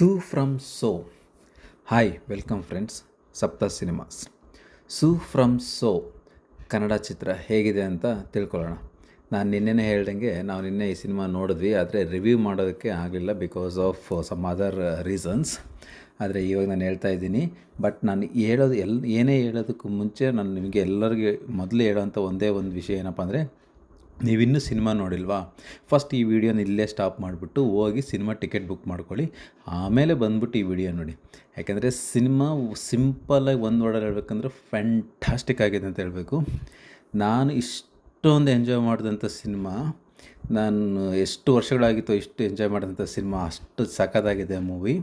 Su from So. Hi welcome friends Sapta cinemas Su from So. Kannada ಚಿತ್ರ ಹೇಗಿದೆ ಅಂತ ತಿಳ್ಕೊಳ್ಳೋಣ. ನಾನು ನಿನ್ನೆನೇ ಹೇಳ್ದಂಗೆ ನಾವು ನಿನ್ನೆ ಈ ಸಿನಿಮಾ ನೋಡಿದ್ವಿ, ಆದರೆ ರಿವ್ಯೂ ಮಾಡೋದಕ್ಕೆ ಆಗಲಿಲ್ಲ because of some other reasons ಆದರೆ ಇವಾಗ ನಾನು ಹೇಳ್ತಾ ಇದ್ದೀನಿ ಬಟ್ ನಾನು ಹೇಳೋದು ಎಲ್, ಏನೇ ಹೇಳೋದಕ್ಕೂ ಮುಂಚೆ ನಾನು ನಿಮಗೆ ಎಲ್ಲರಿಗೆ ಮೊದಲು ಹೇಳೋವಂಥ ಒಂದೇ ಒಂದು ವಿಷಯ ಏನಪ್ಪ ಅಂದರೆ ನೀವಿನ್ನೂ ಸಿನಿಮಾ ನೋಡಿಲ್ವಾ? ಫಸ್ಟ್ ಈ ವಿಡಿಯೋನ ಇಲ್ಲೇ ಸ್ಟಾಪ್ ಮಾಡಿಬಿಟ್ಟು ಹೋಗಿ ಸಿನಿಮಾ ಟಿಕೆಟ್ ಬುಕ್ ಮಾಡ್ಕೊಳ್ಳಿ. ಆಮೇಲೆ ಬಂದ್ಬಿಟ್ಟು ಈ ವಿಡಿಯೋ ನೋಡಿ. ಯಾಕೆಂದರೆ ಸಿನಿಮಾ ಸಿಂಪಲಾಗಿ ಒಂದು ವರ್ಡಲ್ಲಿ ಹೇಳ್ಬೇಕಂದ್ರೆ ಫ್ಯಾಂಟಾಸ್ಟಿಕ್ ಆಗಿದೆ ಅಂತ ಹೇಳಬೇಕು. ನಾನು ಇಷ್ಟೊಂದು ಎಂಜಾಯ್ ಮಾಡಿದಂಥ ಸಿನಿಮಾ, ನಾನು ಎಷ್ಟು ವರ್ಷಗಳಾಗಿತ್ತು ಇಷ್ಟು ಎಂಜಾಯ್ ಮಾಡಿದಂಥ ಸಿನಿಮಾ, ಅಷ್ಟು ಸಖತ್ತಾಗಿದೆ ಮೂವಿ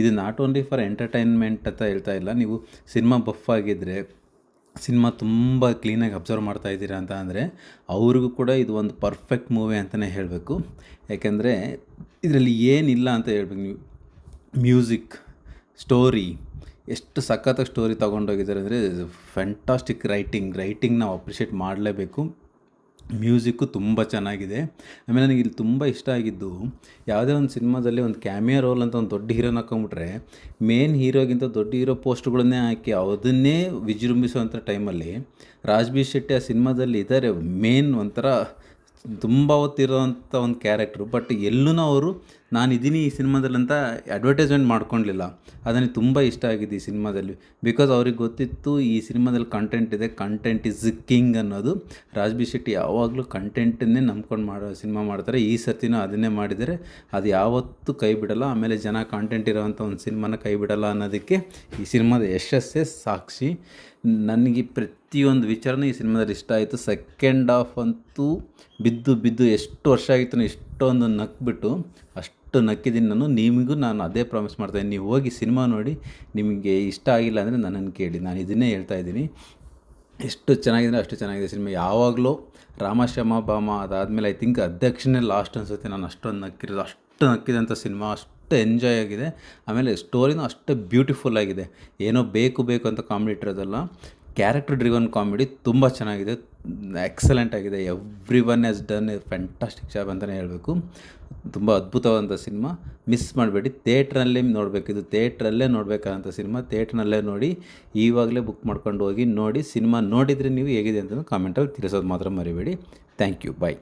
ಇದು ನಾಟ್ ಓನ್ಲಿ ಫಾರ್ ಎಂಟರ್ಟೈನ್ಮೆಂಟ್ ಅಂತ ಹೇಳ್ತಾ ಇಲ್ಲ, ನೀವು ಸಿನಿಮಾ ಬಫ್ ಆಗಿದ್ದರೆ ಸಿನಿಮಾ ತುಂಬ ಕ್ಲೀನಾಗಿ ಅಬ್ಸರ್ವ್ ಮಾಡ್ತಾ ಇದ್ದೀರಾ ಅಂತ ಅಂದರೆ ಅವ್ರಿಗೂ ಕೂಡ ಇದು ಒಂದು ಪರ್ಫೆಕ್ಟ್ ಮೂವಿ ಅಂತಲೇ ಹೇಳಬೇಕು. ಯಾಕೆಂದರೆ ಇದರಲ್ಲಿ ಏನಿಲ್ಲ ಅಂತ ಹೇಳ್ಬೇಕು ನೀವು. ಮ್ಯೂಸಿಕ್ ಸ್ಟೋರಿ ಎಷ್ಟು ಸಖತ್ತಾಗಿ ಸ್ಟೋರಿ ತೊಗೊಂಡೋಗಿದ್ದಾರೆ ಅಂದರೆ ಫ್ಯಾಂಟಾಸ್ಟಿಕ್ ರೈಟಿಂಗ್ ರೈಟಿಂಗ್ ನಾವು ಅಪ್ರಿಷಿಯೇಟ್ ಮಾಡಲೇಬೇಕು. ಮ್ಯೂಸಿಕ್ಕು ತುಂಬ ಚೆನ್ನಾಗಿದೆ. ಆಮೇಲೆ ನನಗೆ ಇಲ್ಲಿ ತುಂಬ ಇಷ್ಟ ಆಗಿದ್ದು ಯಾವುದೇ ಒಂದು ಸಿನಿಮಾದಲ್ಲಿ ಒಂದು ಕ್ಯಾಮಿಯೋ ರೋಲ್ ಅಂತ ಒಂದು ದೊಡ್ಡ ಹೀರೋನ ಹಾಕೊಂಬಿಟ್ರೆ ಮೇನ್ ಹೀರೋಗಿಂತ ದೊಡ್ಡ ಹೀರೋ ಪೋಸ್ಟ್ಗಳನ್ನೇ ಹಾಕಿ ಅದನ್ನೇ ವಿಜೃಂಭಿಸುವಂಥ ಟೈಮಲ್ಲಿ ರಾಜ್ಬೀರ್ ಶೆಟ್ಟಿ ಆ ಸಿನಿಮಾದಲ್ಲಿ ಇದ್ದಾರೆ ಮೇನ್ ಒಂಥರ ತುಂಬ ಹೊತ್ತಿರೋವಂಥ ಒಂದು ಕ್ಯಾರೆಕ್ಟ್ರು ಬಟ್ ಎಲ್ಲೂ ಅವರು ನಾನು ಇದ್ದೀನಿ ಈ ಸಿನಿಮಾದಲ್ಲಿ ಅಂತ ಅಡ್ವರ್ಟೈಸ್ಮೆಂಟ್ ಮಾಡ್ಕೊಳ್ಲಿಲ್ಲ ಅದನ್ನು ತುಂಬ ಇಷ್ಟ ಆಗಿದೆ ಈ ಸಿನಿಮಾದಲ್ಲಿ. ಬಿಕಾಸ್ ಅವ್ರಿಗೆ ಗೊತ್ತಿತ್ತು ಈ ಸಿನಿಮಾದಲ್ಲಿ ಕಂಟೆಂಟ್ ಇದೆ ಕಂಟೆಂಟ್ ಇಸ್ ಕಿಂಗ್ ಅನ್ನೋದು. ರಾಜ್ಬಿ ಶೆಟ್ಟಿ ಯಾವಾಗಲೂ ಕಂಟೆಂಟನ್ನೇ ನಂಬ್ಕೊಂಡು ಮಾಡೋ ಸಿನಿಮಾ ಮಾಡ್ತಾರೆ. ಈ ಸರ್ತಿನೂ ಅದನ್ನೇ ಮಾಡಿದರೆ ಅದು ಯಾವತ್ತೂ ಕೈ ಬಿಡಲ್ಲ. ಆಮೇಲೆ ಜನ ಕಂಟೆಂಟ್ ಇರೋವಂಥ ಒಂದು ಸಿನಿಮಾನ ಕೈ ಬಿಡಲ್ಲ ಅನ್ನೋದಕ್ಕೆ ಈ ಸಿನಿಮಾದ ಯಶಸ್ಸೇ ಸಾಕ್ಷಿ. ನನಗೆ ಪ್ರತಿಯೊಂದು ವಿಚಾರನೂ ಈ ಸಿನಿಮಾದಲ್ಲಿ ಇಷ್ಟ ಆಯಿತು. ಸೆಕೆಂಡ್ ಹಾಫ್ ಅಂತೂ ಬಿದ್ದು ಬಿದ್ದು ಎಷ್ಟು ವರ್ಷ ಆಗಿತ್ತು ಇಷ್ಟೊಂದು ನಕ್ಬಿಟ್ಟು ಅಷ್ಟು ನಕ್ಕಿದ್ದೀನಿ ನಾನು. ನಿಮಗೂ ನಾನು ಅದೇ ಪ್ರಾಮಿಸ್ ಮಾಡ್ತಾಯಿದ್ದೀನಿ ನೀವು ಹೋಗಿ ಸಿನಿಮಾ ನೋಡಿ, ನಿಮಗೆ ಇಷ್ಟ ಆಗಿಲ್ಲ ಅಂದರೆ ನನ್ನನ್ನು ಕೇಳಿ. ನಾನು ಇದನ್ನೇ ಹೇಳ್ತಾ ಇದ್ದೀನಿ. ಎಷ್ಟು ಚೆನ್ನಾಗಿದೆ ಅಷ್ಟು ಚೆನ್ನಾಗಿದೆ ಸಿನಿಮಾ. ಯಾವಾಗಲೂ ರಾಮಶ್ಯಾಮ ಬಾಮ ಅದಾದಮೇಲೆ ಐ ಥಿಂಕ್ ಅಧ್ಯಕ್ಷನೇ ಲಾಸ್ಟ್ ಅನಿಸುತ್ತೆ. ನಾನು ಅಷ್ಟೊಂದು ನಕ್ಕಿರೋದು. ಅಷ್ಟು ನಕ್ಕಿದಂಥ ಸಿನಿಮಾ, ಅಷ್ಟು ಎಂಜಾಯ್ ಆಗಿದೆ. ಆಮೇಲೆ ಸ್ಟೋರಿನೂ ಅಷ್ಟು ಬ್ಯೂಟಿಫುಲ್ ಆಗಿದೆ. ಏನೋ ಬೇಕು ಬೇಕು ಅಂತ ಕಾಮಿಡಿ ಇಟ್ಟಿರೋದಲ್ಲ ಕ್ಯಾರೆಕ್ಟರ್ ಡ್ರಿವನ್ ಕಾಮಿಡಿ ತುಂಬ ಚೆನ್ನಾಗಿದೆ. ಎಕ್ಸಲೆಂಟ್ ಆಗಿದೆ. Every one has done a fantastic job ಅಂತಲೇ ಹೇಳಬೇಕು. ತುಂಬ ಅದ್ಭುತವಾದಂಥ ಸಿನಿಮಾ ಮಿಸ್ ಮಾಡಬೇಡಿ. ಥಿಯೇಟ್ರಲ್ಲೇ ನೋಡಬೇಕು. ಇದು ಥಿಯೇಟ್ರಲ್ಲೇ ನೋಡಬೇಕಾದಂಥ ಸಿನಿಮಾ ಥಿಯೇಟ್ರ್ನಲ್ಲೇ ನೋಡಿ, ಈವಾಗಲೇ ಬುಕ್ ಮಾಡ್ಕೊಂಡು ಹೋಗಿ ನೋಡಿ ಸಿನಿಮಾ ನೋಡಿದರೆ ನೀವು ಹೇಗಿದೆ ಅಂತ ಕಾಮೆಂಟಲ್ಲಿ ತಿಳಿಸೋದು ಮಾತ್ರ ಮರಿಬೇಡಿ. Thank you bye